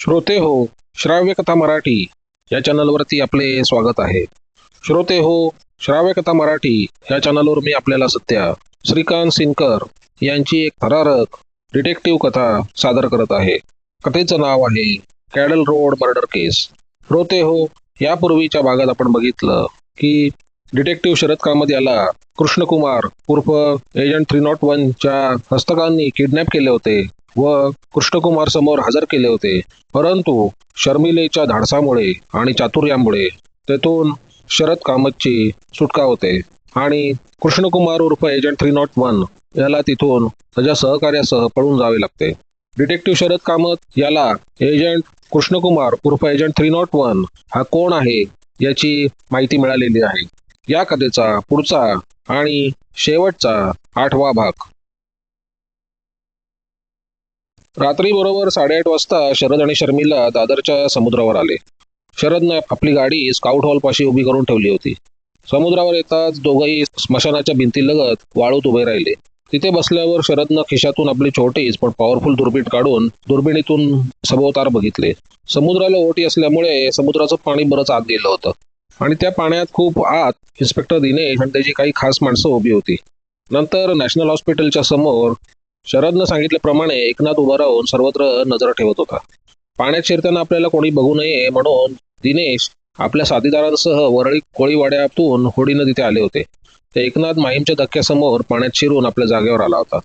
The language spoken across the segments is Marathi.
श्रोते हो श्राव्य कथा मराठी या चॅनलवरती आपले स्वागत आहे. श्रोते हो श्राव्य कथा मराठी या चॅनलवर मी आपल्याला सध्या श्रीकांत सिनकर यांची एक थरारक डिटेक्टिव्ह कथा सादर करत आहे. कथेचं नाव आहे कॅडल रोड मर्डर केस श्रोते हो यापूर्वीच्या भागात आपण बघितलं की डिटेक्टिव्ह शरद कामत याला कृष्णकुमार उर्फ एजंट थ्री नॉट वनच्या हस्तकांनी किडनॅप केले होते. व कृष्णकुमार समोर हजर केले होते. परंतु शर्मिलेच्या धाडसामुळे आणि चातुर्यामुळे तेथून शरद कामतची सुटका होते. आणि कृष्णकुमार उर्फ एजंट थ्री नॉट वन याला तिथून त्याच्या सहकार्यासह पळून जावे लागते. डिटेक्टिव्ह शरद कामत याला एजंट कृष्णकुमार उर्फ एजंट थ्री नॉट वन हा कोण आहे याची माहिती मिळालेली आहे. या कथेचा पुढचा आणि शेवटचा आठवा भाग. रात्री बरोबर साडेआठ वाजता शरद आणि शर्मिला दादरच्या समुद्रावर आले. शरदने आपली गाडी स्काउट हॉल पाशी उभी करून ठेवली होती. समुद्रावर येताच दोघंही स्मशानाच्या भिंतीलगत वाळूत उभे राहिले. तिथे बसल्यावर शरदनं खिशातून आपली छोटीच पण पॉवरफुल दुर्बीण काढून दुर्बिणीतून सभोवतार बघितले. समुद्राला ओटी असल्यामुळे समुद्राचं पाणी बरंच आत गेलं होतं. आणि त्या पाण्यात खूप आत इन्स्पेक्टर दिनेश आणि त्याची काही खास माणसं उभी होती. नंतर नॅशनल हॉस्पिटलच्या समोर शरदनं सांगितल्याप्रमाणे एकनाथ उभा राहून सर्वत्र नजर ठेवत होता. पाण्यात शिरताना आपल्याला कोणी बघू नये म्हणून दिनेश आपल्या साथीदारांसह वरळी कोळीवाड्यातून होडीनं तिथे आले होते. ते एकनाथ माहीमच्या धक्क्यासमोर पाण्यात शिरून आपल्या जागेवर आला होता.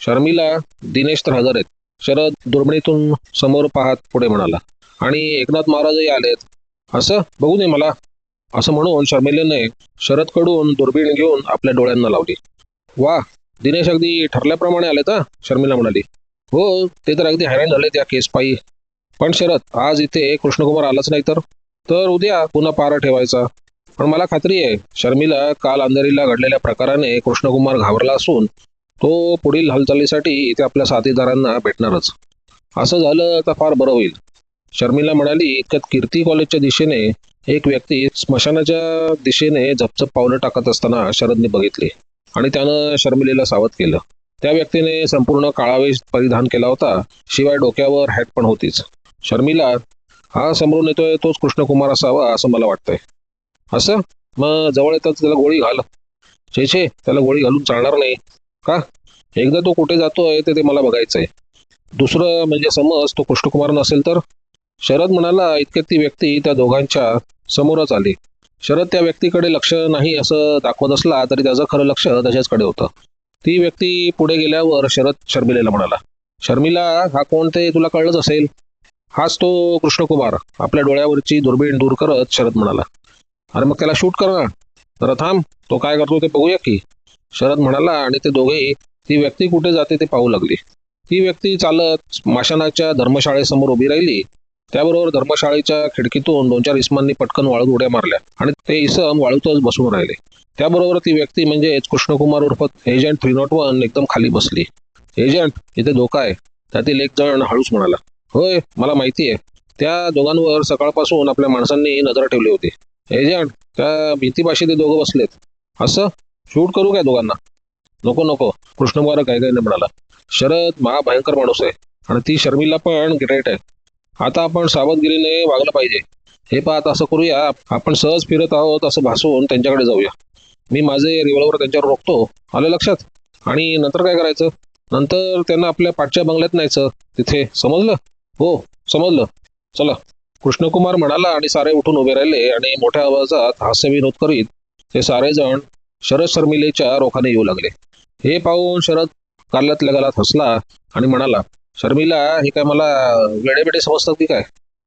शर्मिला दिनेश तर हजर आहेत. शरद दुर्बिणीतून समोर पाहत पुढे म्हणाला आणि एकनाथ महाराजही आलेत. असं? बघू नये मला. असं म्हणून शर्मिलेने शरदकडून दुर्बीण घेऊन आपल्या डोळ्यांना लावली. वा दिनेश अगदी ठरल्याप्रमाणे आले का शर्मिला म्हणाली. हो ते तर अगदी हैराण झाले त्या केस पायी. पण शरद आज इथे कृष्णकुमार आलाच नाही तर? तर उद्या पुन्हा पारा ठेवायचा. पण मला खात्री आहे शर्मिला काल अंधेरीला घडलेल्या प्रकाराने कृष्णकुमार घाबरला असून तो पुढील हालचालीसाठी इथे आपल्या साथीदारांना भेटणारच. असं झालं तर फार बरं होईल. शर्मिला म्हणाली इतक्यात कीर्ती कॉलेजच्या दिशेने एक व्यक्ती स्मशानाच्या दिशेने झपझप पावलं टाकत असताना शरदने बघितली. आणि त्यानं शर्मिलेला सावध केलं. त्या व्यक्तीने संपूर्ण काळावेश परिधान केला होता शिवाय डोक्यावर हॅट पण होतीच. शर्मिला हा समोरून येतोय तोच कृष्णकुमार असावा असं मला वाटतंय. असं? मग जवळ येताच त्याला गोळी घाल. छे छे त्याला गोळी घालून चालणार नाही. का? एकदा तो कुठे जातोय ते ते मला बघायचंय. दुसरं म्हणजे समज तो कृष्णकुमार नसेल तर? शरद म्हणाला इतक्यात ती व्यक्ती त्या दोघांच्या समोरच आली. शरद त्या व्यक्तीकडे लक्ष नाही असं दाखवत असला तरी त्याचं खरं लक्ष त्याच्याचकडे होतं. ती व्यक्ती पुढे गेल्यावर शरद शर्मिलेला म्हणाला शर्मिला हा कोण ते? तुला कळलंच असेल. हाच तो कृष्णकुमार आपल्या डोळ्यावरची दुर्बीण दूर करत शरद म्हणाला अरे मग त्याला शूट कर ना. जरा थांब तो काय करतो ते बघूया की. शरद म्हणाला आणि ते दोघे ती व्यक्ती कुठे जाते ते पाहू लागली. ती व्यक्ती चालत माशानाच्या धर्मशाळेसमोर उभी राहिली. त्याबरोबर धर्मशाळेच्या खिडकीतून दोन चार इसमांनी पटकन वाळूत उड्या मारल्या आणि ते इसम वाळूतच बसून राहिले. त्याबरोबर ती व्यक्ती म्हणजेच कृष्णकुमार उर्फ एजंट थ्री नॉट वन एकदम खाली बसली. एजंट इथे धोका आहे. त्यातील एक जण हळूच म्हणाला होय मला माहिती आहे. त्या दोघांवर सकाळपासून आपल्या माणसांनी नजर ठेवली होती. एजंट त्या भीतीपाशी ते दोघं बसलेत. असं? शूट करू काय दोघांना? नको नको. कृष्णकुमार काय म्हणाला शरद महाभयंकर माणूस आहे आणि ती शर्मिला पण ग्रेट आहे. आता आपण सावधगिरीने वागलं पाहिजे. हे पाहत असं करूया. आपण सहज फिरत आहोत असं भासून त्यांच्याकडे जाऊया. मी माझे रिव्हॉल्वर त्यांच्यावर रोखतो. आलं लक्षात? आणि नंतर काय करायचं? नंतर त्यांना आपल्या पाठच्या बंगल्यात न्यायचं. तिथे समजलं? हो समजलं. चला. कृष्णकुमार म्हणाला आणि सारे उठून उभे राहिले आणि मोठ्या आवाजात हास्य विनोद करीत ते सारेजण शरद शर्मिलेच्या रोखाने येऊ लागले. हे पाहून शरद गालातल्या लगालात हसला आणि म्हणाला शर्मिला हे काय मला वेडेबेडे समजतात की काय?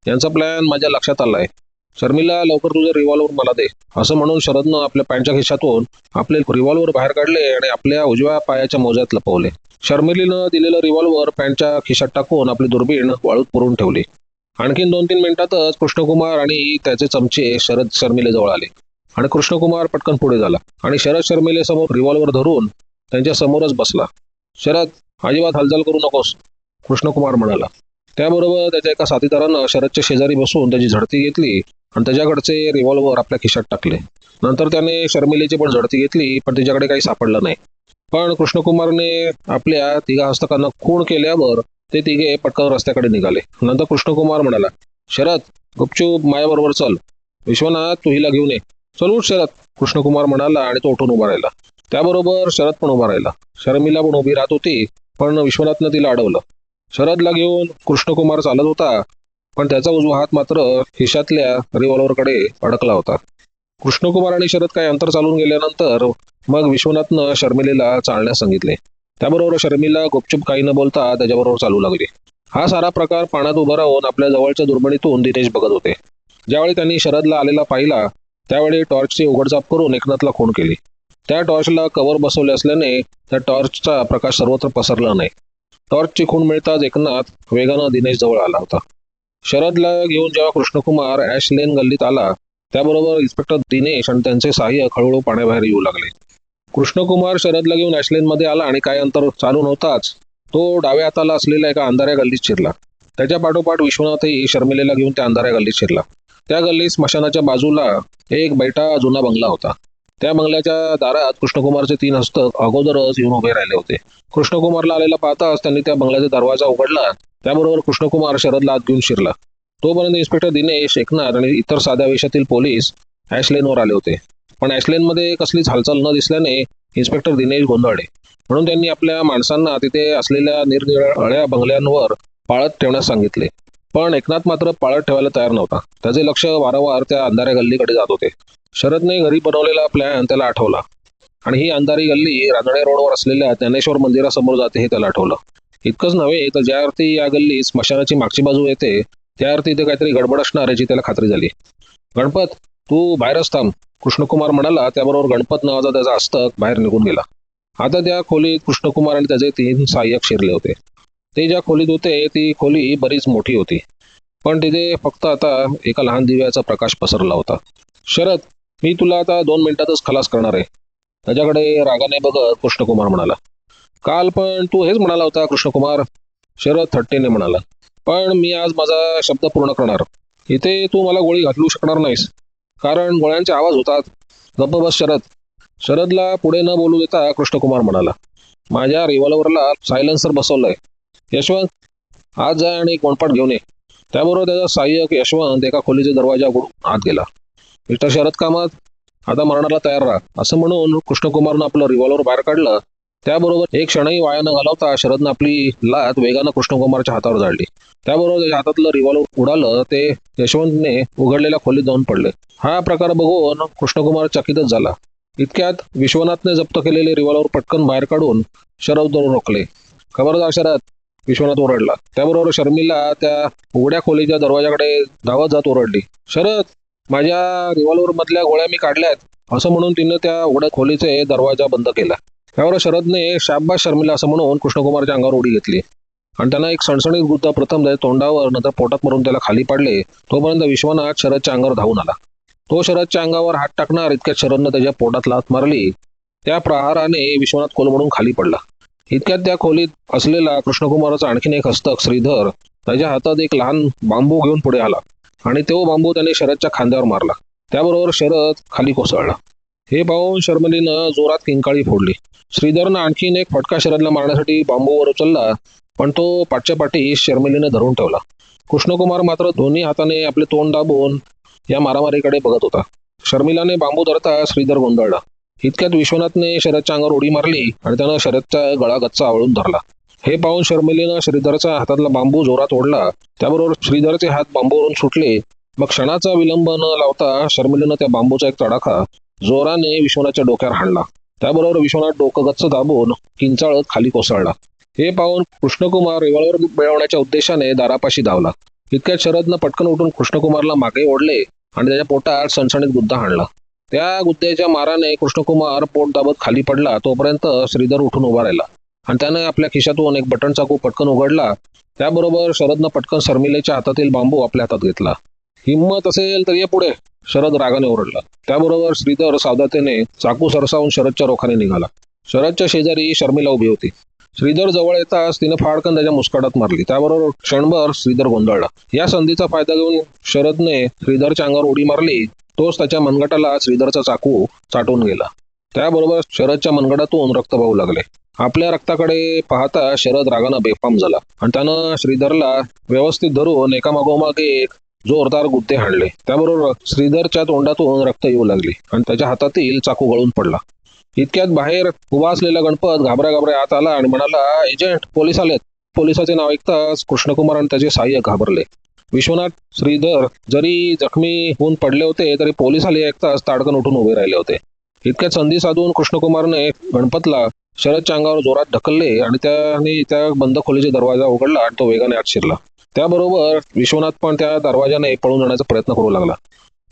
यांचा प्लॅन माझ्या लक्षात आलाय. शर्मिला लवकर तुझं रिव्हॉल्वर मला दे. असं म्हणून शरदनं आपल्या पॅन्टच्या खिशातून आपले रिव्हॉल्वर बाहेर काढले आणि आपल्या उजव्या पायाच्या मोज्यात लपवले. शर्मिलीनं दिलेलं रिव्हॉल्वर पॅन्टच्या खिशात टाकून आपली दुर्बीण वाळूत पुरून ठेवली. आणखीन दोन तीन मिनिटातच कृष्णकुमार आणि त्याचे चमचे शरद शर्मिलेजवळ आले. आणि कृष्णकुमार पटकन पुढे झाला आणि शरद शर्मिले समोर रिव्हॉल्वर धरून त्यांच्या समोरच बसला. शरद अजिबात हालचाल करू नकोस. कृष्णकुमार म्हणाला. त्याबरोबर त्याच्या एका साथीदारानं शरदच्या शेजारी बसून त्याची झडती घेतली आणि त्याच्याकडचे रिव्हॉल्वर आपल्या खिशात टाकले. नंतर त्याने शर्मिलेची पण झडती घेतली पण तिच्याकडे काही सापडलं नाही. पण कृष्णकुमारने आपल्या तिघा हस्तकांना खूण केल्यावर ते तिघे पटकन रस्त्याकडे निघाले. नंतर कृष्णकुमार म्हणाला शरद गुपचूप मायाबरोबर चल. विश्वनाथ तू हिला घेऊन ये. चल उठ शरद. कृष्णकुमार म्हणाला आणि तो उठून उभा राहिला. त्याबरोबर शरद पण उभा राहिला. शर्मिला पण उभी राहत होती पण विश्वनाथनं तिला अडवलं. शरदला घेऊन कृष्णकुमार चालत होता पण त्याचा उजवा हात मात्र खिशातल्या रिव्हॉल्व्हरकडे अडकला होता. कृष्णकुमार आणि शरद काही अंतर चालून गेल्यानंतर मग विश्वनाथनं शर्मिलेला चालण्यास सांगितले. त्याबरोबर शर्मिला गुपचूप काही न बोलता त्याच्याबरोबर चालू लागली. हा सारा प्रकार पाण्यात उभा राहून आपल्या जवळच्या दुर्बणीतून दिनेश बघत होते. ज्यावेळी त्यांनी शरदला आलेला पाहिला त्यावेळी टॉर्चची उघडझाप करून एकनाथला खून केली. त्या टॉर्चला कव्हर बसवले असल्याने त्या टॉर्चचा प्रकाश सर्वत्र पसरला नाही. टॉर्चची खूण मिळताच एकनाथ वेगानं दिनेश जवळ आला होता. शरदला घेऊन जेव्हा कृष्णकुमार ॲश लेन गल्लीत आला त्याबरोबर इन्स्पेक्टर दिनेश आणि त्यांचे सहाय्यक हळूहळू पाण्याबाहेर येऊ लागले. कृष्णकुमार शरदला घेऊन ॲशलेनमध्ये आला आणि काही अंतर चालून होताच तो डाव्या हाताला असलेल्या एका अंधाऱ्या गल्लीत शिरला. त्याच्या पाठोपाठ विश्वनाथही शर्मिलेला घेऊन त्या अंधाऱ्या गल्लीत शिरला. त्या गल्लीत स्मशानाच्या बाजूला एक बैठा जुना बंगला होता. त्या बंगल्याच्या दारात कृष्णकुमारचे तीन हस्तक अगोदरच येऊन उभे राहिले होते. कृष्णकुमारला आलेला पाहताच त्यांनी त्या बंगल्याचा दरवाजा उघडला. त्याबरोबर कृष्णकुमार शरदला आत घेऊन शिरला. तोपर्यंत इन्स्पेक्टर दिनेश एकनाथ आणि इतर साध्या वेशातील पोलीस ॲशलेनवर आले होते. पण ॲशलेनमध्ये कसलीच हालचाल न दिसल्याने इन्स्पेक्टर दिनेश गोंधळले. म्हणून त्यांनी आपल्या माणसांना तिथे असलेल्या निरनिराळ्या बंगल्यांवर पाळत ठेवण्यास सांगितले. पण एकनाथ मात्र पाळत ठेवायला तयार नव्हता. त्याचे लक्ष वारंवार त्या अंधाऱ्या गल्लीकडे जात होते. शरदने घरी बनवलेला प्लॅन त्याला आठवला. आणि ही अंधारी गल्ली रांजणे रोडवर असलेल्या ज्ञानेश्वर मंदिरासमोर जाते हे त्याला आठवलं. इतकंच नव्हे तर ज्या अर्थी या गल्ली स्मशानाची मागची बाजू येते त्या अर्थी इथे काहीतरी गडबड असणार याची त्याला खात्री झाली. गणपत तू बाहेरच थांब. कृष्णकुमार म्हणाला त्याबरोबर गणपत नावाचा त्याचा हस्तक बाहेर निघून गेला. आता त्या खोलीत कृष्णकुमार आणि त्याचे तीन सहाय्यक शिरले होते. ते ज्या खोलीत होते ती खोली बरीच मोठी होती. पण तिथे फक्त आता एका लहान दिव्याचा प्रकाश पसरला होता. शरद मी तुला आता दोन मिनिटातच खलास करणार आहे. त्याच्याकडे रागाने बघत कृष्णकुमार म्हणाला. काल पण तू हेच म्हणाला होता कृष्णकुमार. शरद थट्टेने म्हणाला. पण मी आज माझा शब्द पूर्ण करणार. इथे तू मला गोळी घातलू शकणार नाहीस. कारण गोळ्यांचे आवाज होतात. गप्प बस शरद. शरदला पुढे न बोलू देता कृष्णकुमार म्हणाला. माझ्या रिव्हॉल्वरला सायलेन्सर बसवलंय. यशवंत आज जाय आणि कोणपाट घेऊन ये. त्याबरोबर त्याचा सहाय्यक यशवंत एका खोलीचा दरवाजा उघडून आत गेला. मिस्टर शरद कामत आता मरणाला तयार राहा. असं म्हणून कृष्णकुमारनं आपलं रिव्हॉल्वर बाहेर काढलं. त्याबरोबर एक क्षणही वाया न घालवता शरदनं आपली लात वेगानं कृष्णकुमारच्या हातावर जाळली. त्याबरोबर त्याच्या हातातलं रिव्हॉल्वर उडालं ते यशवंतने उघडलेल्या खोलीत जाऊन पडले. हा प्रकार बघून कृष्णकुमार चकितच झाला. इतक्यात विश्वनाथने जप्त केलेले रिव्हॉल्वर पटकन बाहेर काढून शरद रोखले. खबरदार शरद विश्वनाथ ओरडला. त्याबरोबर शर्मिला त्या उघड्या खोलीच्या दरवाजाकडे धावत जात ओरडली. शरद माझ्या रिव्हॉल्वर मधल्या गोळ्या मी काढल्यात असं म्हणून तिनं त्या उघड्या खोलीचे दरवाजा बंद केला. त्यावर शरदने शाब्बा शर्मिला असं म्हणून कृष्णकुमारच्या अंगावर उडी घेतली. आणि त्यांना एक सणसणीत गुद्दा प्रथम तोंडावर नंतर पोटात मारून त्याला खाली पाडले तोपर्यंत विश्वनाथ शरदच्या अंगावर धावून आला. तो शरदच्या अंगावर हात टाकणार इतक्यात शरदनं त्याच्या पोटात लात मारली. त्या प्रहाराने विश्वनाथ कोलमडून खाली पडला. इतक्यात त्या खोलीत असलेला कृष्णकुमाराचा आणखीन एक हस्तक श्रीधर त्याच्या हातात एक लहान बांबू घेऊन पुढे आला आणि तो बांबू त्याने शरदच्या खांद्यावर मारला. त्याबरोबर शरद खाली कोसळला. हे पाहून शर्मलीनं जोरात किंकाळी फोडली. श्रीधरनं आणखीन एक फटका शरदला मारण्यासाठी बांबूवर उचलला पण तो पाठच्या पाठी शर्मिलीनं धरून ठेवला. कृष्णकुमार मात्र दोन्ही हाताने आपले तोंड दाबून या मारामारीकडे बघत होता. शर्मिलाने बांबू धरता श्रीधर गोंधळला. इतक्यात विश्वनाथने शरदच्या अंगावर उडी मारली आणि त्यानं शरदचा गळा गच्चा आवळून धरला. हे पाहून शर्मिलीनं श्रीधरचा हातातला बांबू जोरात ओढला. त्याबरोबर श्रीधरचे हात बांबूवरून सुटले. मग क्षणाचा विलंब न लावता शर्मिलीनं त्या बांबूचा एक तडाखा जोराने विश्वनाथच्या डोक्यावर हाणला. त्याबरोबर विश्वनाथ डोकं गच्च दाबून किंचाळत खाली कोसळला. हे पाहून कृष्णकुमार रिव्हॉल्वर मिळवण्याच्या उद्देशाने दारापाशी धावला. इतक्यात शरदनं पटकन उठून कृष्णकुमारला मागे ओढले आणि त्याच्या पोटात सणसणीत गुद्दा हाणला. त्या गुत्त्याच्या माराने कृष्णकुमार पोट दाबत खाली पडला तोपर्यंत श्रीधर उठून उभा राहिला. आणि त्याने आपल्या खिशातून एक बटन चाकू पटकन उघडला. त्याबरोबर शरदनं पटकन शर्मिलेच्या हातातील बांबू आपल्या हातात घेतला. हिंमत असेल तर ये पुढे शरद रागाने ओरडला. त्याबरोबर श्रीधर सावधातेने चाकू सरसावून शरदच्या रोखाने निघाला. शरदच्या शेजारी शर्मिला उभी होती. श्रीधर जवळ येताच तिने फाडकन त्याच्या मुस्काटात मारली. त्याबरोबर क्षणभर श्रीधर गोंधळला. या संधीचा फायदा घेऊन शरदने श्रीधरच्या अंगावर उडी मारली. तोच त्याच्या मनगटाला श्रीधरचा चाकू चाटून गेला. त्याबरोबर शरदच्या मनगटातून रक्त वाहू लागले. आपल्या रक्ताकडे पाहता शरद रागानं बेफाम झाला आणि त्यानं श्रीधरला व्यवस्थित धरून एकामागोमाग एक जोरदार गुद्दे हाणले. त्याबरोबर श्रीधरच्या तोंडातून रक्त येऊ लागले आणि त्याच्या हातातील चाकू गळून पडला. इतक्यात बाहेर उभा असलेला गणपत घाबऱ्या घाबऱ्या आत आला आणि म्हणाला एजंट पोलीस आलेत. पोलिसाचे नाव ऐकताच कृष्णकुमार आणि त्याचे सहाय्यक घाबरले. विश्वनाथ श्रीधर जरी जखमी होऊन पडले होते तरी पोलीस आले तास ताडकन उठून उभे राहिले होते. इतक्यात संधी साधून कृष्णकुमारने गणपतला शरदच्या अंगावर जोरात ढकलले आणि त्याने त्या बंद खोलीचा दरवाजा उघडला आणि तो वेगाने आत शिरला. त्याबरोबर विश्वनाथ पण त्या दरवाजाने पळून जाण्याचा प्रयत्न करू लागला.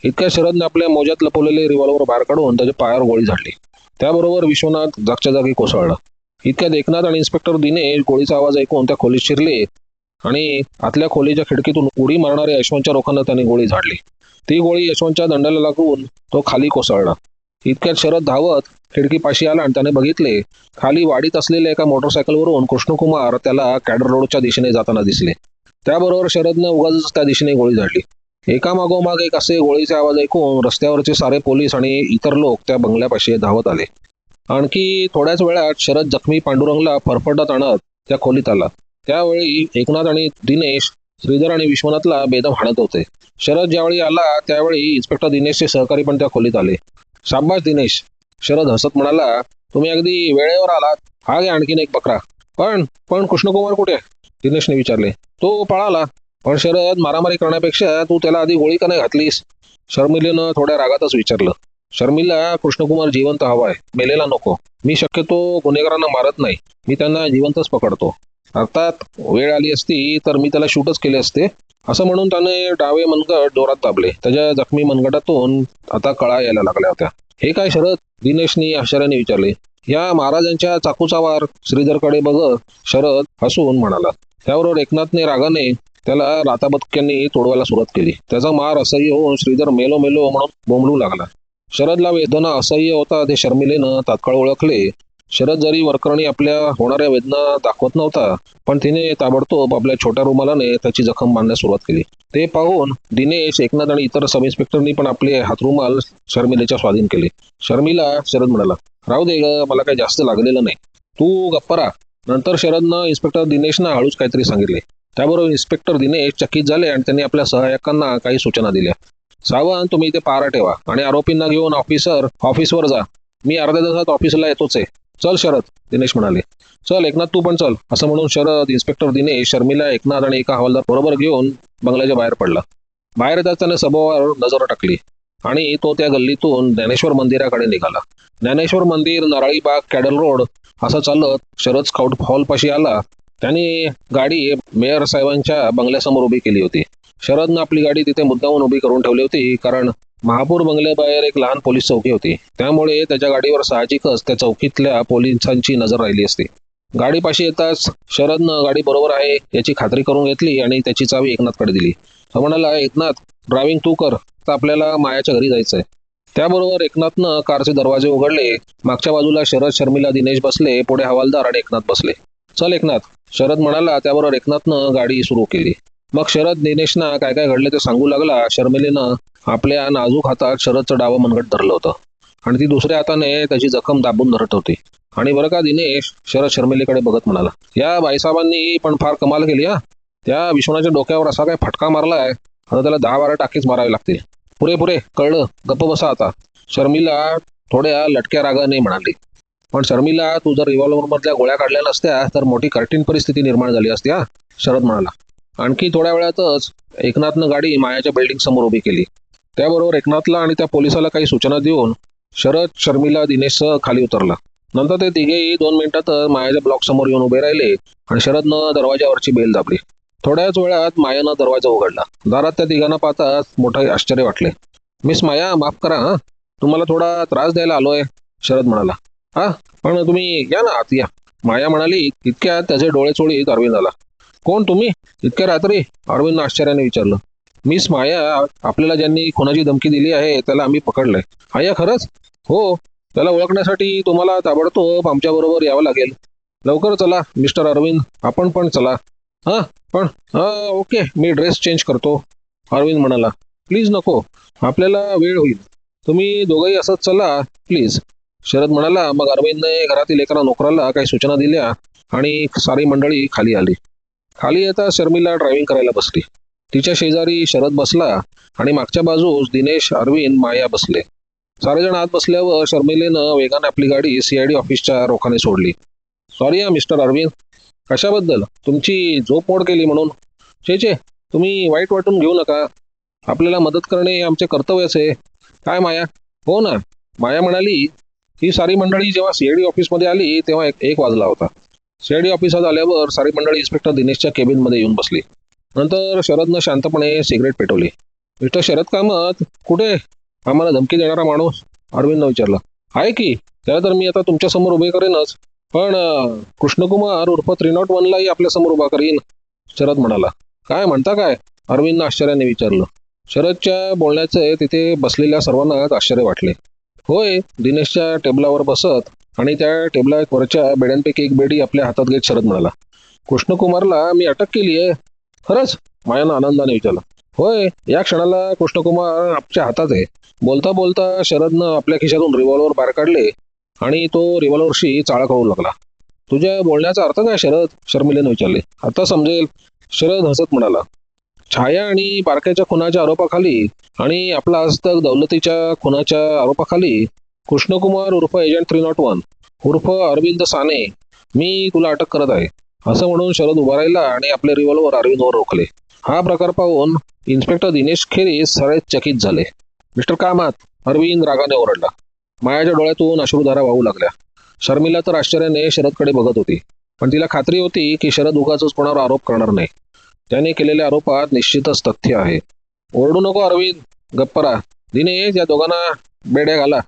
इतक्या शरदने आपल्या मोज्यात लपवलेले रिव्हॉल्वर बाहेर काढून त्याच्या पायावर गोळी झाडली. त्याबरोबर विश्वनाथ जागच्या जागी कोसळला. इतक्यात एकनाथ आणि इन्स्पेक्टर दिनेश गोळीचा आवाज ऐकून त्या खोलीत शिरले. आणि आतल्या खोलीच्या खिडकीतून उडी मारणाऱ्या यशवंतच्या रोखांना त्याने गोळी झाडली. ती गोळी यशवंतच्या दंडाला लागून तो खाली कोसळला. इतक्यात शरद धावत खिडकीपाशी आला आणि त्याने बघितले खाली वाडीत असलेल्या एका मोटरसायकलवरून कृष्णकुमार त्याला कॅडर रोडच्या दिशेने जाताना दिसले. त्याबरोबर शरदनं उगाच त्या दिशेने गोळी झाडली. एका मागोमाग एक असे गोळीचे आवाज ऐकून रस्त्यावरचे सारे पोलीस आणि इतर लोक त्या बंगल्यापाशी धावत आले. आणखी थोड्याच वेळात शरद जखमी पांडुरंगला फरफटत आणत त्या खोलीत आला. त्यावेळी एकनाथ आणि दिनेश श्रीधर आणि विश्वनाथला बेदम हाणत होते. शरद ज्यावेळी आला त्यावेळी इन्स्पेक्टर दिनेशचे सहकारी पण त्या खोलीत आले. शाबास दिनेश. शरद हसत म्हणाला तुम्ही अगदी वेळेवर आलात. हा घ्या आणखीन एक बकरा. पण पण कृष्णकुमार कुठे? दिनेशने विचारले. तो पळाला. पण शरद मारामारी करण्यापेक्षा तू त्याला आधी गोळी का नाही घातलीस? शर्मिलीनं थोड्या रागातच विचारलं. शर्मिला कृष्णकुमार जिवंत हवाय मेलेला नको. मी शक्यतो गुन्हेगारांना मारत नाही. मी त्यांना जिवंतच पकडतो. अर्थात वेळ आली असती तर मी त्याला शूटच केले असते. असं म्हणून त्याने डावे मनगट डोरात दाबले. त्याच्या जखमी मनगटातून आता कळा यायला लागल्या होत्या. हे काय शरद? दिनेशनी आश्चर्याने विचारले. या महाराजांच्या चाकूचा वार श्रीधरकडे बघत शरद हसून म्हणाला. त्याबरोबर एकनाथने रागाने त्याला राताबतक्यांनी तोडवायला सुरुवात केली. त्याचा मार असह्य होऊन श्रीधर मेलो मेलो म्हणून बोंबलू लागला. शरदला वेदना असह्य होता ते शर्मिलेनं तात्काळ ओळखले. शरद जरी वरकरणी आपल्या होणाऱ्या वेदना दाखवत नव्हता पण तिने ताबडतोब आपल्या छोट्या रुमालाने त्याची जखम बांधण्यास सुरुवात केली. ते पाहून दिनेश एकनाथ आणि इतर सब इन्स्पेक्टरनी पण आपले हातरुमाल शर्मिलेच्या स्वाधीन केले. शर्मिला शरद म्हणाला राहू दे ग मला काही जास्त लागलेलं नाही. तू गप्परा नंतर शरदनं इन्स्पेक्टर दिनेशना हळूच काहीतरी सांगितले. त्याबरोबर इन्स्पेक्टर दिनेश चकित झाले आणि त्यांनी आपल्या सहाय्यकांना काही सूचना दिल्या. सावंत तुम्ही इथे पारा ठेवा आणि आरोपींना घेऊन ऑफिसर ऑफिसवर जा. मी अर्ध्या तासात ऑफिसला येतोच आहे. चल शरद दिनेश म्हणाले. चल एकनाथ तू पण चल असं म्हणून शरद इन्स्पेक्टर दिनेश शर्मिला एकनाथ आणि एका हवालदार बरोबर घेऊन बंगल्याच्या बाहेर पडला. बाहेर येताच त्याने सभोवार नजर टाकली आणि तो त्या गल्लीतून ज्ञानेश्वर मंदिराकडे निघाला. ज्ञानेश्वर मंदिर नारळीबाग कॅडल रोड असं चालत शरद स्काउट हॉलपाशी आला. त्याने गाडी मेयर साहेबांच्या बंगल्यासमोर उभी केली होती. शरदनं आपली गाडी तिथे मुद्दामून उभी करून ठेवली होती कारण महापूर बंगल्याबाहेर एक लहान पोलीस चौकी होती. त्यामुळे त्याच्या गाडीवर साहजिकच त्या चौकीतल्या पोलिसांची नजर राहिली असती. गाडीपाशी येताच शरदनं गाडी बरोबर आहे याची खात्री करून घेतली आणि त्याची चावी एकनाथकडे दिली. तो म्हणाला एकनाथ ड्रायव्हिंग तू कर. तर आपल्याला मायाच्या घरी जायचंय. त्याबरोबर एकनाथनं कारचे दरवाजे उघडले. मागच्या बाजूला शरद शर्मिला दिनेश बसले. पुढे हवालदार आणि एकनाथ बसले. चल एकनाथ. शरद म्हणाला त्याबरोबर एकनाथनं गाडी सुरू केली. मग शरद दिनेशना काय काय घडले ते सांगू लागला. शर्मिलेनं आपल्या नाजूक हातात शरदचं डावं मनगट धरलं होतं. आणि ती दुसऱ्या हाताने त्याची जखम दाबून धरत होती. आणि बरं का दिनेश शरद शर्मिलेकडे बघत म्हणाला या बाईसाहेबांनी पण फार कमाल केली हा. त्या विश्वनाच्या डोक्यावर असा काय फटका मारलाय? आता त्याला दहा बारा टाकीच मारावे लागतील. पुरे पुरे कळलं. गप्प बसा आता. शर्मिला थोड्या लटक्या रागाने म्हणाली पण शर्मिला तू जर रिव्हॉल्वर मधल्या गोळ्या काढल्या नसत्या तर मोठी कठीण परिस्थिती निर्माण झाली असती हा शरद म्हणाला. आणखी थोड्या वेळातच एकनाथनं गाडी मायाच्या बिल्डिंग समोर उभी केली. त्याबरोबर एकनाथला आणि त्या पोलिसाला काही सूचना देऊन शरद शर्मिला दिनेशसह खाली उतरला. नंतर ते तिघेही दोन मिनिटात मायाच्या ब्लॉक समोर येऊन उभे राहिले आणि शरदनं दरवाजावरची बेल दाबली. थोड्याच वेळात मायानं दरवाजा उघडला. दारात त्या तिघांना पाहताच मोठं आश्चर्य वाटले. मिस माया माफ करा तुम्हाला थोडा त्रास द्यायला आलोय शरद म्हणाला. हा पण तुम्ही या ना आत या. माया म्हणाली इतक्यात त्याचे डोळे चोळीत अरविंद आला. कोण तुम्ही? इतक्या रात्री अरविंद आश्चर्याने विचारलं. मिस माया आपल्याला ज्यांनी खुनाची धमकी दिली आहे त्याला आम्ही पकडलंय. आया खरंच? हो. त्याला ओळखण्यासाठी तुम्हाला ताबडतोब आमच्या बरोबर यावं लागेल. लवकर चला मिस्टर अरविंद. आपण पण चला. हा पण हा ओके. मी ड्रेस चेंज करतो. अरविंद म्हणाला प्लीज नको. आपल्याला वेळ होईल. तुम्ही दोघंही असंच चला प्लीज. शरद म्हणाला मग अरविंदने घरातील एका नोकराला काही सूचना दिल्या आणि सारी मंडळी खाली आली. खाली येता शर्मिला ड्रायव्हिंग करायला बसली. तिच्या शेजारी शरद बसला आणि मागच्या बाजूस दिनेश अरविंद माया बसले. सारेजण आत बसल्यावर शर्मिलेनं वेगाने आपली गाडी सीआयडी ऑफिसच्या रोखाने सोडली. सॉरी हा मिस्टर अरविंद. कशाबद्दल? तुमची झोप मोड केली म्हणून. छे छे. तुम्ही वाईट वाटून घेऊ नका. आपल्याला मदत करणे हे आमचे कर्तव्यच आहे. काय माया? हो ना. माया म्हणाली ही सारी मंडळी जेव्हा सीआयडी ऑफिसमध्ये आली तेव्हा एक एक वाजला होता. सीआयडी ऑफिसात आल्यावर सारी मंडळी इन्स्पेक्टर दिनेशच्या केबिनमध्ये येऊन बसली. नंतर शरदनं शांतपणे सिगरेट पेटवली. मिस्टर शरद कामत कुठे? आम्हाला धमकी देणारा माणूस अरविंदनं विचारलं. आहे की? त्याला तर मी आता तुमच्यासमोर उभे करेनच. पण कृष्णकुमार उर्फ थ्री नॉट वनलाही आपल्यासमोर उभा करीन शरद म्हणाला. काय म्हणता काय? अरविंदनं आश्चर्याने विचारलं. शरदच्या बोलण्याचे तिथे बसलेल्या सर्वांनाच आश्चर्य वाटले. होय दिनेशच्या टेबलावर बसत आणि त्या टेबलावरच्या बेड्यांपैकी एक बेडी आपल्या हातात घेत शरद म्हणाला कृष्णकुमारला मी अटक केली आहे. खरंच? मायानं आनंदाने विचारलं. होय या क्षणाला कृष्णकुमार आपल्या हातात आहे. बोलता बोलता शरदनं आपल्या खिशातून रिव्हॉल्वर बाहेर काढले आणि तो रिव्हॉल्वरशी चाळा करू लागला. तुझ्या बोलण्याचा अर्थ काय शरद? शर्मिलेनं विचारले. आता समजेल. शरद हसत म्हणाला छाया आणि बारक्याच्या खुनाच्या आरोपाखाली आणि आपला आजतक दौलतीच्या खुनाच्या आरोपाखाली कृष्णकुमार उर्फ एजंट थ्री नॉट वन उर्फ अरविंद साने मी तुला अटक करत आहे. असं म्हणून शरद उभा राहिला आणि आपले रिव्हॉल्वर अरविंदवर रोखले. हा प्रकार पाहून इन्स्पेक्टर दिनेश खेरीस सगळे चकित झाले. मिस्टर कामात अरविंद रागाने ओरडला. मायाच्या डोळ्यातून अश्रुधारा वाहू लागल्या. शर्मिला तर आश्चर्याने शरदकडे बघत होती. पण तिला खात्री होती की शरद उगाच कोणावर आरोप करणार नाही. त्याने केलेल्या आरोपात निश्चितच तथ्य आहे. ओरडू नको अरविंद. गप्परा दिनेश या दोघांना बेड्या घाला.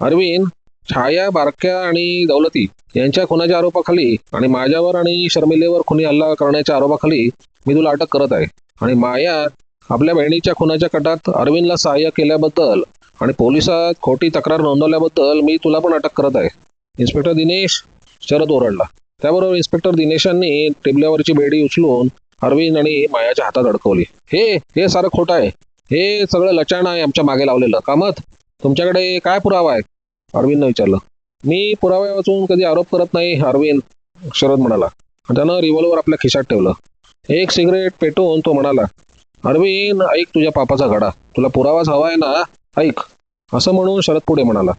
अरविंद छाया बारक्या आणि दौलती यांच्या खुनाच्या आरोपाखाली आणि माझ्यावर आणि शर्मिलेवर खुनी हल्ला करण्याच्या आरोपाखाली मी तुला अटक करत आहे. आणि माया आपल्या बहिणीच्या खुनाच्या कटात अरविंदला सहाय्य केल्याबद्दल आणि पोलिसात खोटी तक्रार नोंदवल्याबद्दल मी तुला पण अटक करत आहे. इन्स्पेक्टर दिनेश शरद ओरडला. त्याबरोबर इन्स्पेक्टर दिनेशांनी टेबल्यावरची बेडी उचलून अरविंद आणि मायाच्या हातात अडकवली. हे हे सारं खोटं आहे. हे सगळं लचाण आहे आमच्या मागे लावलेलं. कामत? तुमच्याकडे काय पुरावा आहे? अरविंदनं विचारलं. मी पुरावा वाचून कधी आरोप करत नाही अरविंद शरद म्हणाला. त्यानं रिव्हॉल्वर आपल्या खिशात ठेवलं. एक सिगरेट पेटवून तो म्हणाला अरविंद ऐक तुझ्या पापाचा घडा. तुला पुरावाच हवा आहे ना? ऐक. असं म्हणून शरद पुढे म्हणाला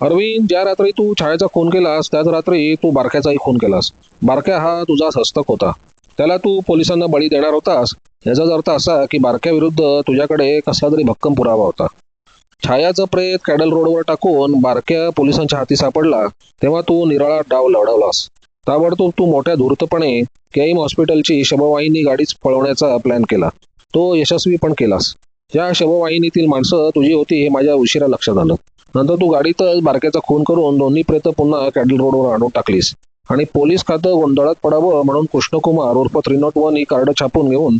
अरविंद ज्या रात्री तू छायाचा खून केलास त्याच रात्री तू बारक्याचाही खून केलास. बारक्या हा तुझा हस्तक होता. त्याला तू पोलिसांना बळी देणार होतास. याचाच अर्थ असा की बारक्याविरुद्ध तुझ्याकडे कसला तरी भक्कम पुरावा होता. छायाचा प्रेत कॅडल रोडवर टाकून बारक्या पोलिसांच्या हाती सापडला तेव्हा तू निराळा डाव लढवलास. ताबडतोब तू मोठ्या धूर्तपणे केईम हॉस्पिटलची शबवाहिनी गाडीच पळवण्याचा प्लॅन केला. तो यशस्वी पण केलास. या शववाहिनीतील माणसं तुझी होती हे माझ्या उशिरा लक्षात आलं. नंतर तू गाडीतच बारक्याचा खून करून दोन्ही प्रेत पुन्हा कॅडल रोडवर आणून टाकलीस. आणि पोलीस खातं गोंधळात पडावं म्हणून कृष्णकुमार उर्फ थ्री नॉट वन ही कार्ड छापून घेऊन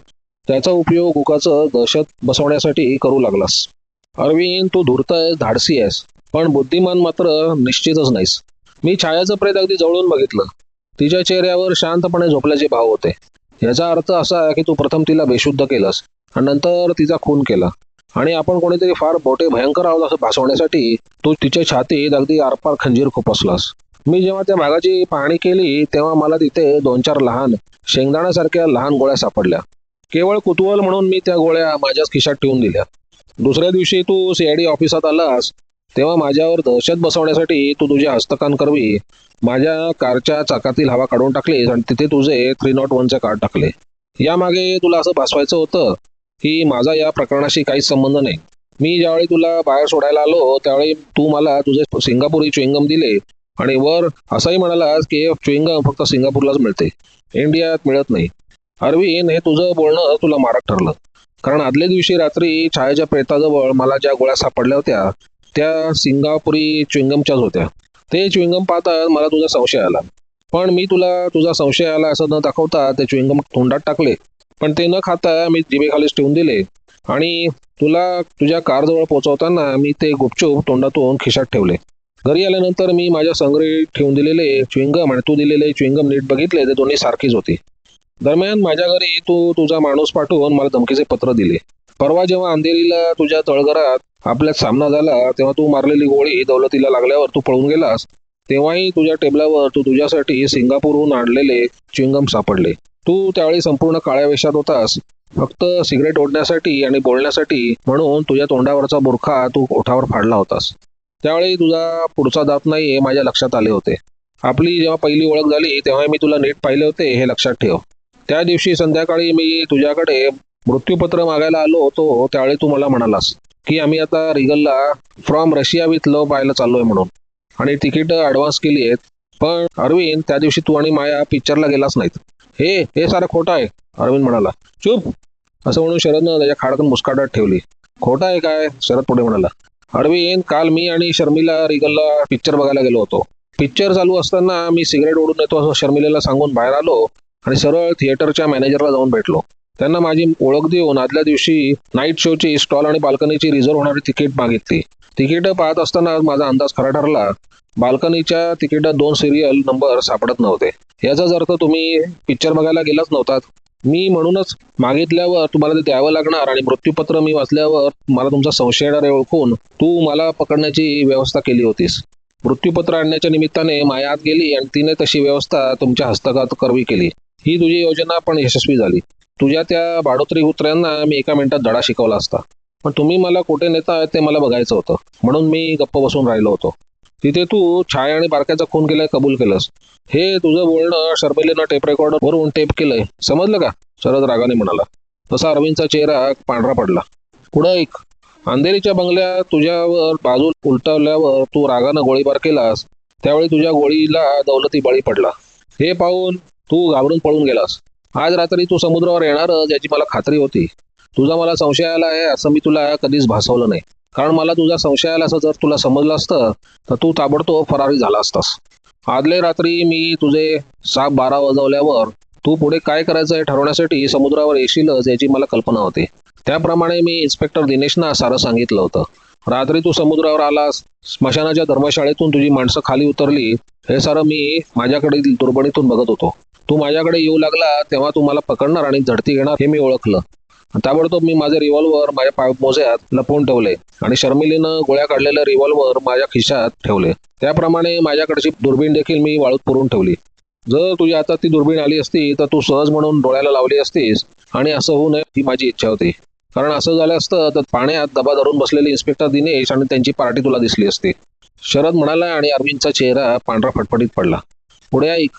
त्याचा उपयोग उकाचं दहशत बसवण्यासाठी करू लागलास. अरविंद तू धूर्त आहेस धाडसी आहेस. पण बुद्धिमान मात्र निश्चितच नाहीस. मी छायाचं प्रेत अगदी जवळून बघितलं. तिच्या चेहऱ्यावर शांतपणे झोपल्याचे भाव होते. याचा अर्थ असा की तू प्रथम तिला बेशुद्ध केलास आणि नंतर तिचा खून केला. आणि आपण कोणीतरी फार मोठे भयंकर आहोत असं भासवण्यासाठी तू तिच्या छातीत अगदी आरपार खंजीर खुपसलास मी जेव्हा त्या भागाची पाहणी केली तेव्हा मला तिथे दोन चार लहान शेंगदाण्यासारख्या लहान गोळ्या सापडल्या. केवळ कुतूहल म्हणून मी त्या गोळ्या माझ्याच खिशात ठेवून दिल्या. दुसऱ्या दिवशी तू सीआयडी ऑफिसात आलास तेव्हा माझ्यावर दहशत बसवण्यासाठी तू तुझ्या हस्तकांकरवी माझ्या कारच्या चाकातील हवा काढून टाकलीस आणि तिथे तुझे थ्री नॉट वनचे कार्ड टाकले. यामागे तुला असं भासवायचं होतं की माझा या प्रकरणाशी काहीच संबंध नाही. मी ज्यावेळी तुला बाहेर सोडायला आलो त्यावेळी तू मला तुझे सिंगापुरी चुईंगम दिले आणि वर असंही म्हणालास की हे फक्त सिंगापूरलाच मिळते. इंडियात मिळत नाही. अरविंद हे तुझं बोलणं तुला मारक ठरलं. कारण आदल्या दिवशी रात्री छायाच्या प्रेताजवळ मला ज्या गोळ्या सापडल्या होत्या त्या सिंगापुरी च्युइंगमच्याच होत्या. ते च्युइंगम पाहता मला तुझा संशय आला. पण मी तुला तुझा संशय आला असं न दाखवता ते च्युइंगम तोंडात टाकले. पण ते न खाता मी जिभेखालीच ठेवून दिले. आणि तुला तुझ्या कारजवळ पोहोचवताना मी ते गुपचूप तोंडातून खिशात ठेवले. घरी आल्यानंतर मी माझ्या संग्रहित ठेवून दिलेले च्युइंगम आणि तू दिलेले च्युइंगम नीट बघितले ते दोन्ही सारखीच होती. दरम्यान माझ्या घरी तू तुझा माणूस पाठवून मला धमकीचे पत्र दिले. परवा जेव्हा अंधेरीला तुझ्या तळघरात आपल्यात सामना झाला तेव्हा तू मारलेली गोळी दौलतीला लागल्यावर तू पळून गेलास. तेव्हाही तुझ्या टेबलावर तू तुझ्यासाठी सिंगापूरहून आणलेले चिंगम सापडले. तू त्यावेळी संपूर्ण काळ्या वेशात होतास. फक्त सिगरेट ओढण्यासाठी आणि बोलण्यासाठी म्हणून तुझ्या तोंडावरचा बुरखा तू ओठावर फाडला होतास. त्यावेळी तुझा पुढचा दात नाही हे माझ्या लक्षात आले होते. आपली जेव्हा पहिली ओळख झाली तेव्हा मी तुला नीट पाहिले होते हे लक्षात ठेव. त्या दिवशी संध्याकाळी मी तुझ्याकडे मृत्यूपत्र मागायला आलो होतो त्यावेळी तू मला म्हणालास की आम्ही आता रिगलला फ्रॉम रशिया विथ लव पाहायला चाललोय म्हणून. आणि तिकीट ॲडव्हान्स केली आहेत पण अरविंद त्या दिवशी तू आणि माया पिक्चरला गेलाच नाहीत. हे हे सारं खोटं आहे अरविंद म्हणाला. चुप! असं म्हणून शरदनं त्याच्या खाडकन मुस्काटात ठेवली. खोटं आहे काय? शरद पुढे म्हणाला. अरविंद काल मी आणि शर्मिला रिगलला पिक्चर बघायला गेलो होतो. पिक्चर चालू असताना मी सिगरेट ओढून येतो असं शर्मिलेला सांगून बाहेर आलो. आणि सरळ थिएटरच्या मॅनेजरला जाऊन भेटलो. त्यांना माझी ओळख देऊन आदल्या दिवशी नाईट शोची स्टॉल आणि बाल्कनीची रिझर्व होणारी तिकीट मागितली. तिकीट पाहत असताना माझा अंदाज खरा ठरला. बाल्कनीच्या तिकीटात दोन सिरियल नंबर सापडत नव्हते. याचाच अर्थ तुम्ही पिक्चर बघायला गेलाच नव्हतात. मी म्हणूनच मागितल्यावर तुम्हाला ते द्यावं लागणार आणि मृत्यूपत्र मी वाचल्यावर मला तुमचा संशय येणारे ओळखून. तू मला पकडण्याची व्यवस्था केली होतीस. मृत्यूपत्र आणण्याच्या निमित्ताने माया आत गेली आणि तिने तशी व्यवस्था तुमच्या हस्तगत करवी केली. ही तुझी योजना पण यशस्वी झाली. तुझ्या त्या भाडोत्री कुत्र्यांना मी एका मिनिटात धडा शिकवला असता. पण तुम्ही मला कुठे नेता ते मला बघायचं होतं. म्हणून मी गप्प बसून राहिलो होतो. तिथे तू छाया आणि बारक्याचा खून केलाय कबूल केलंस. हे तुझं बोलणं शर्बलीनं टेप रेकॉर्डर वरून टेप केलंय. समजलं का? शरद रागाने म्हणाला. तसा अरविंदचा चेहरा पांढरा पडला. पुढं ऐक. अंधेरीच्या बंगल्यात तुझ्यावर बाजू उलटवल्यावर तू रागानं गोळीबार केलास. त्यावेळी तुझ्या गोळीला दौलती बळी पडला. हे पाहून तू घाबरून पळून गेलास. आज रात्री तू समुद्रावर येणारच याची मला खात्री होती. तुझा मला संशय आला आहे असं मी तुला कधीच भासवलं नाही. कारण मला तुझा संशय आला असं जर तुला समजलं असतं तर तू ताबडतोब फरारी झाला असतास. आदले रात्री मी तुझे साप बारा वाजवल्यावर तू पुढे काय करायचं हे ठरवण्यासाठी समुद्रावर येशीलच याची मला कल्पना होती. त्याप्रमाणे मी इन्स्पेक्टर दिनेशना सारं सांगितलं होतं. रात्री तू समुद्रावर आलास स्मशानाच्या धर्मशाळेतून तुझी माणसं खाली उतरली हे सारं मी माझ्याकडे दुर्बणीतून बघत होतो. तू माझ्याकडे येऊ लागला तेव्हा तू मला पकडणार आणि झडती घेणार हे मी ओळखलं. ताबडतोब मी माझे रिव्हॉल्वर माझ्या पाय मोज्यात लपवून ठेवले आणि शर्मिलीनं गोळ्या काढलेलं रिव्हॉल्वर माझ्या खिशात ठेवले. त्याप्रमाणे माझ्याकडची दुर्बीण देखील मी वाळूत पुरून ठेवली. जर तुझ्या हातात ती दुर्बीण आली असती तर तू सहज म्हणून डोळ्याला लावली असतीस आणि असं होऊ नये ही माझी इच्छा होती. कारण असं झालं असतं तर पाण्यात दबा धरून बसलेले इन्स्पेक्टर दिनेश आणि त्यांची पार्टी तुला दिसली असती. शरद म्हणाला आणि अरविंदचा चेहरा पांढरा फटफटीत पडला. पुढे ऐक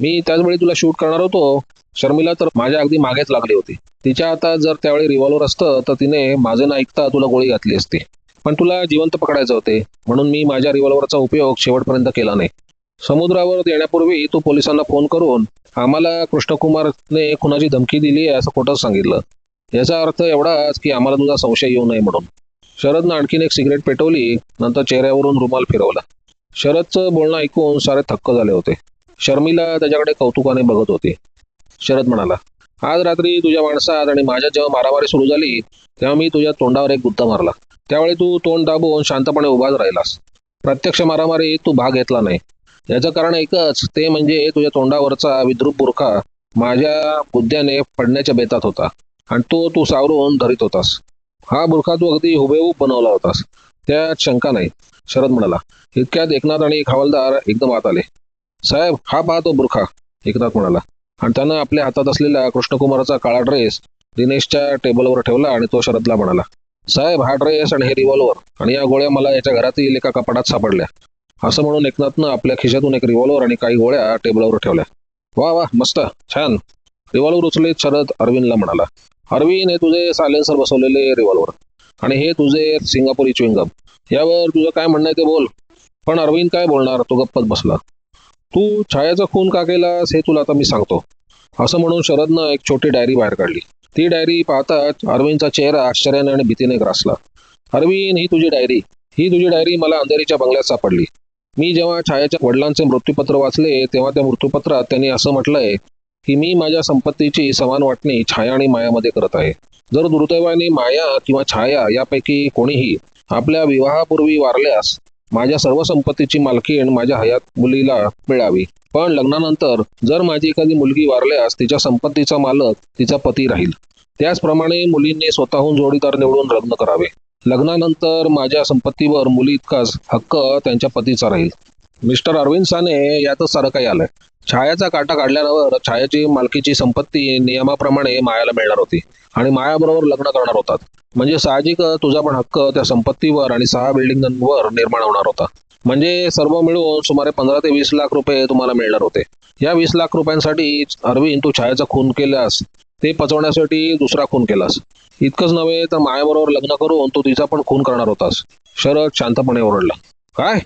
मी त्याचवेळी तुला शूट करणार होतो. शर्मिला तर माझ्या अगदी मागेच लागली होती. तिच्या हातात जर त्यावेळी रिव्हॉल्वर असतं तर तिने माझं न ऐकता तुला गोळी घातली असती. पण तुला जिवंत पकडायचं होते. म्हणून मी माझ्या रिव्हॉल्वरचा उपयोग शेवटपर्यंत केला नाही. समुद्रावर येण्यापूर्वी तू पोलिसांना फोन करून आम्हाला कृष्णकुमारने खुनाची धमकी दिली आहे असं खोटंच सांगितलं. याचा अर्थ एवढाच की आम्हाला तुझा संशय येऊ नये म्हणून. शरदनं आणखीन एक सिगरेट पेटवली नंतर चेहऱ्यावरून रुमाल फिरवला. शरदचं बोलणं ऐकून सारे थक्क झाले होते. शर्मिला त्याच्याकडे कौतुकाने बघत होती. शरद म्हणाला आज रात्री तुझ्या माणसात आणि माझ्यात जेव्हा मारामारी सुरू झाली तेव्हा मी तुझ्या तोंडावर एक गुत्ता मारला. त्यावेळी तू तोंड दाबून शांतपणे उभाच राहिलास. प्रत्यक्ष मारामारी तू भाग घेतला नाही. याचं कारण एकच ते म्हणजे तुझ्या तोंडावरचा विद्रुप बुरखा माझ्या बुद्ध्याने पडण्याच्या बेतात होता आणि तो तू सावरून धरीत होतास. हा बुरखा तू अगदी हुबेहूब बनवला होतास. त्यात शंका नाही. शरद म्हणाला इतक्यात एकनाथ आणि एक हवालदार एकदम आत आले. साहेब हा पाहतो बुरखा एकनाथ म्हणाला. आणि त्यानं आपल्या हातात असलेला कृष्णकुमाराचा काळा ड्रेस दिनेशच्या टेबलवर ठेवला आणि तो शरदला म्हणाला साहेब हा ड्रेस आणि हे रिव्हॉल्वर आणि या गोळ्या मला याच्या घरातील एका कपाटात सापडल्या. असं म्हणून एकनाथनं आपल्या खिशातून एक रिव्हॉल्वर आणि काही गोळ्या टेबलवर ठेवल्या. वा वा मस्त छान. रिव्हॉल्वर उचलीत शरद अरविंदला म्हणाला अरविंद हे तुझे सायलेन्सर बसवलेले रिव्हॉल्वर आणि हे तुझे सिंगापुरी च्विंगम यावर तुझं काय म्हणणं आहे ते बोल. पण अरविंद काय बोलणार? तो गप्पच बसला. तू छायाचा खून का केलास हे तुला आता मी सांगतो. असं म्हणून शरदनं एक छोटी डायरी बाहेर काढली. ती डायरी पाहताच अरविंदचा चेहरा आश्चर्याने आणि भीतीने ग्रासला. अरविंद ही तुझी डायरी. ही तुझी डायरी मला अंधेरीच्या बंगल्यात सापडली. मी जेव्हा छायाच्या वडिलांचे मृत्यूपत्र वाचले तेव्हा त्या मृत्यूपत्रात त्यांनी असं म्हटलंय की मी माझ्या संपत्तीची समान वाटणी छाया आणि मायामध्ये करत आहे. जर दुर्दैवाने माया किंवा छाया यापैकी कोणीही आपल्या विवाहापूर्वी वारल्यास माझ्या सर्व संपत्तीची मालकीण माझ्या हयात मुलीला मिळावी. पण लग्नानंतर जर माझी एखादी मुलगी वारल्यास तिच्या संपत्तीचा मालक तिचा पती राहील. त्याचप्रमाणे मुलींनी स्वतःहून जोडीदार निवडून लग्न करावे. लग्नानंतर माझ्या संपत्तीवर मुली इतकाच हक्क त्यांच्या पतीचा राहील. मिस्टर अरविंद साने यातच सारं काही आलंय. छायाचा काटा काढल्यावर छायाची मालकीची संपत्ती नियमाप्रमाणे मायाला मिळणार होती. आणि मायाबरोबर लग्न करणार होतात. म्हणजे साहजिक तुझा पण हक्क त्या संपत्तीवर आणि सहा बिल्डिंगांवर निर्माण होणार होता. म्हणजे सर्व मिळून सुमारे पंधरा ते वीस लाख रुपये तुम्हाला मिळणार होते. या वीस लाख रुपयांसाठी अरविंद तू छायाचा खून केल्यास ते पचवण्यासाठी दुसरा खून केलास. इतकंच नव्हे तर मायाबरोबर लग्न करून तू तिचा पण खून करणार होतास. शरद शांतपणे ओरडला. काय?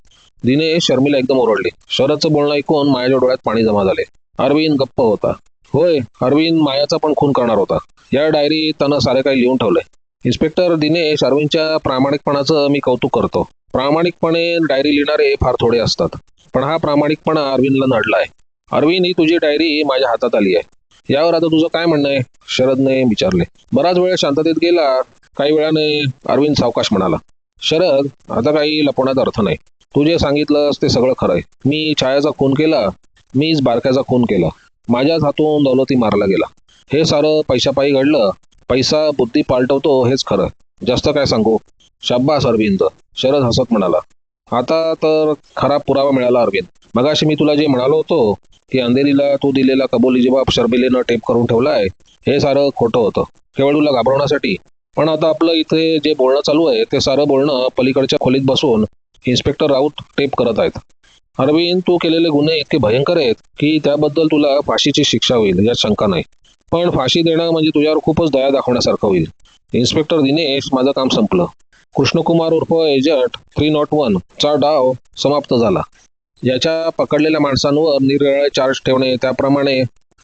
दिनेश शर्मिला एकदम ओरडली. शरदचं बोलणं ऐकून मायाच्या डोळ्यात पाणी जमा झाले. अरविंद गप्प होता. होय अरविंद मायाचा पण खून करणार होता. या डायरीत त्यानं सारे काही लिहून ठेवलंय. इन्स्पेक्टर दिनेश अरविंदच्या प्रामाणिकपणाचं मी कौतुक करतो. प्रामाणिकपणे डायरी लिहिणारे फार थोडे असतात. पण हा प्रामाणिकपणा अरविंदला नडला आहे अरविंद ही तुझी डायरी माझ्या हातात आली आहे. यावर आता तुझं काय म्हणणं आहे? शरदने विचारले. बराच वेळ शांततेत गेला. काही वेळाने अरविंद सावकाश म्हणाला. शरद आता काही लपवण्याचा अर्थ नाही. तू जे सांगितलंस ते सगळं खरं आहे. मी छायाचा खून केला मीच बारक्याचा खून केला. माझ्याच हातून दौलती मारला गेला. हे सारं पैशापायी घडलं पैसा बुद्धी पालटवतो हेच खरं जास्त काय सांगू? शाब्बास अरविंद शरद हसत म्हणाला. आता तर खरा पुरावा मिळाला अरविंद. मगाशी मी तुला जे म्हणालो होतो की अंधेरीला तू दिलेला कबोली जबाब शर्मिलेनं टेप करून ठेवलाय हे सारं खोटं होतं. केवळ तुला घाबरवण्यासाठी. पण आता आपलं इथे जे बोलणं चालू आहे ते सारं बोलणं पलीकडच्या खोलीत बसून इन्स्पेक्टर राऊत टेप करत आहेत. अरविंद तू केलेले गुन्हे इतके भयंकर आहेत की त्याबद्दल तुला फाशीची शिक्षा होईल यात शंका नाही. पण फाशी देणं म्हणजे तुझ्यावर खूपच दया दाखवण्यासारखं होईल. इन्स्पेक्टर दिनेश माझं काम संपलं. कृष्णकुमार उर्फ एजंट थ्री नॉट वन चा डाव समाप्त झाला. याच्या पकडलेल्या माणसांवर निरनिराळे चार्ज ठेवणे त्याप्रमाणे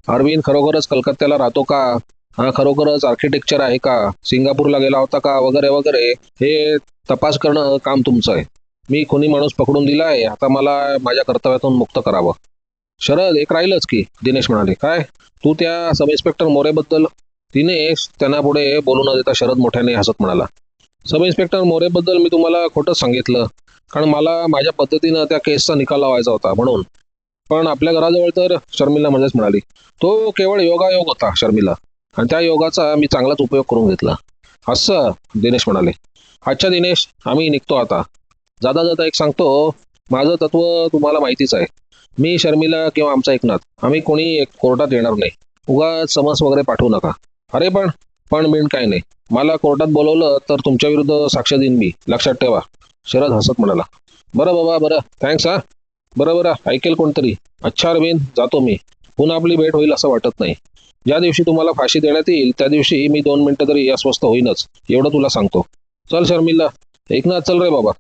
अरविंद खरोखरच कलकत्त्याला राहतो का? हा खरोखरच आर्किटेक्चर आहे का? सिंगापूरला गेला होता का? वगैरे वगैरे हे तपास करणं काम तुमचं आहे. मी कोणी माणूस पकडून दिलाय आता मला माझ्या कर्तव्यातून मुक्त करावं. शरद एक राहिलच की दिनेश म्हणाले. काय? तू त्या सब इन्स्पेक्टर मोरेबद्दल दिनेश त्यांना पुढे बोलू न देता शरद मोठ्याने हसत म्हणाला. सब इन्स्पेक्टर मोरेबद्दल मी तुम्हाला खोटंच सांगितलं कारण मला माझ्या पद्धतीनं त्या केसचा निकाल लावायचा होता म्हणून. पण आपल्या घराजवळ तर शर्मिला म्हणजेच म्हणाली. तो केवळ योगायोग होता शर्मिला आणि त्या योगाचा मी चांगलाच उपयोग करून घेतला. असं दिनेश म्हणाले. अच्छा दिनेश आम्ही निघतो आता. जाता जाता एक सांगतो माझं तत्व तुम्हाला माहितीच आहे. मी शर्मिला किंवा आमचा एकनाथ आम्ही कोणी एक कोर्टात येणार नाही. उगाच समस वगैरे पाठवू नका. अरे पण पण बिन काय नाही. मला कोर्टात बोलवलं तर तुमच्या विरुद्ध साक्ष देईन मी. लक्षात ठेवा. शरद हसत म्हणाला. बरं बाबा बरं. थँक्स हा. बरं बरं. ऐकेल कोणतरी. अच्छा अरविंद. जातो मी. पुन्हा आपली भेट होईल असं वाटत नाही. ज्या दिवशी तुम्हाला फाशी देण्यात येईल त्या दिवशी मी दोन मिनटं तरी अस्वस्थ होईनच. एवढं तुला सांगतो. चल शर्मिला. एकनाथ चल रे बाबा.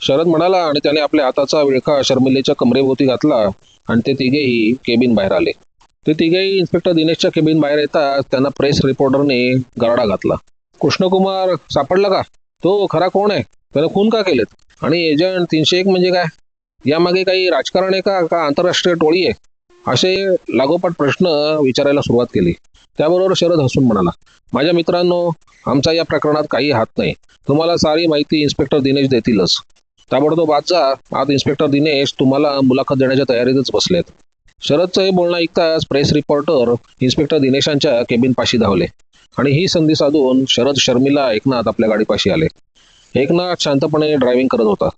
शरद म्हणाला आणि त्याने आपल्या हाताचा विळखा शर्मिलेच्या कमरेभोवती घातला आणि ते तिघेही केबिन बाहेर आले. ते तिघेही इन्स्पेक्टर दिनेशच्या केबिन बाहेर येतात त्यांना प्रेस रिपोर्टरने गराडा घातला. कृष्णकुमार सापडला का? तो खरा कोण आहे? त्याने खून का केलेत? आणि एजंट तीनशे एक म्हणजे काय? यामागे काही राजकारण आहे का? का आंतरराष्ट्रीय टोळी आहे? असे लागोपाठ प्रश्न विचारायला सुरुवात केली. त्याबरोबर शरद हसून म्हणाला माझ्या मित्रांनो आमचा या प्रकरणात काही हात नाही. तुम्हाला सारी माहिती इन्स्पेक्टर दिनेश देतीलच. ताबडतोब आज आज इन्स्पेक्टर दिनेश तुम्हाला मुलाखत देण्याच्या तयारीतच बसलेत. शरदचं हे बोलणं ऐकताच प्रेस रिपोर्टर इन्स्पेक्टर दिनेशांच्या केबिन पाशी धावले आणि ही संधी साधून शरद शर्मिला एकनाथ आपल्या गाडीपाशी आले. एकनाथ शांतपणे ड्रायव्हिंग करत होता.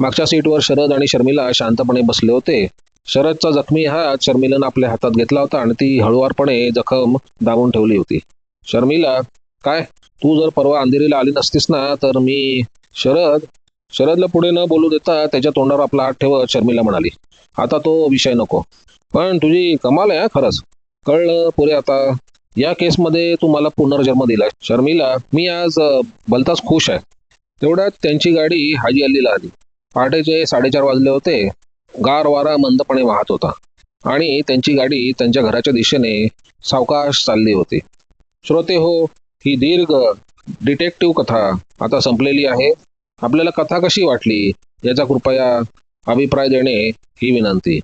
मागच्या सीटवर शरद आणि शर्मिला शांतपणे बसले होते. शरदचा जखमी हात शर्मिलानं आपल्या हातात घेतला होता आणि ती हळुवारपणे जखम दाबून ठेवली होती. शर्मिला काय? तू जर परवा अंधेरीला आली नसतीस ना तर मी शरद शरदला पुढे न बोलू देता त्याच्या तोंडावर आपला हात ठेवत शर्मिला म्हणाली. आता तो विषय नको. पण तुझी कमाल आहे हा खरंच. कळलं पुरे आता. या केसमध्ये तू मला पुनर्जन्म दिला शर्मिला मी आज भलताच खुश आहे. तेवढ्यात त्यांची गाडी हाजी अल्लीला आली. पहाटेचे साडेचार वाजले होते. गार वारा मंदपणे वाहत होता. आणि त्यांची गाडी त्यांच्या घराच्या दिशेने सावकाश चालली होती. श्रोते हो ही दीर्घ डिटेक्टिव्ह कथा आता संपलेली आहे. आपल्याला कथा कशी वाटली? याचा कृपया अभिप्राय देणे ही विनंती.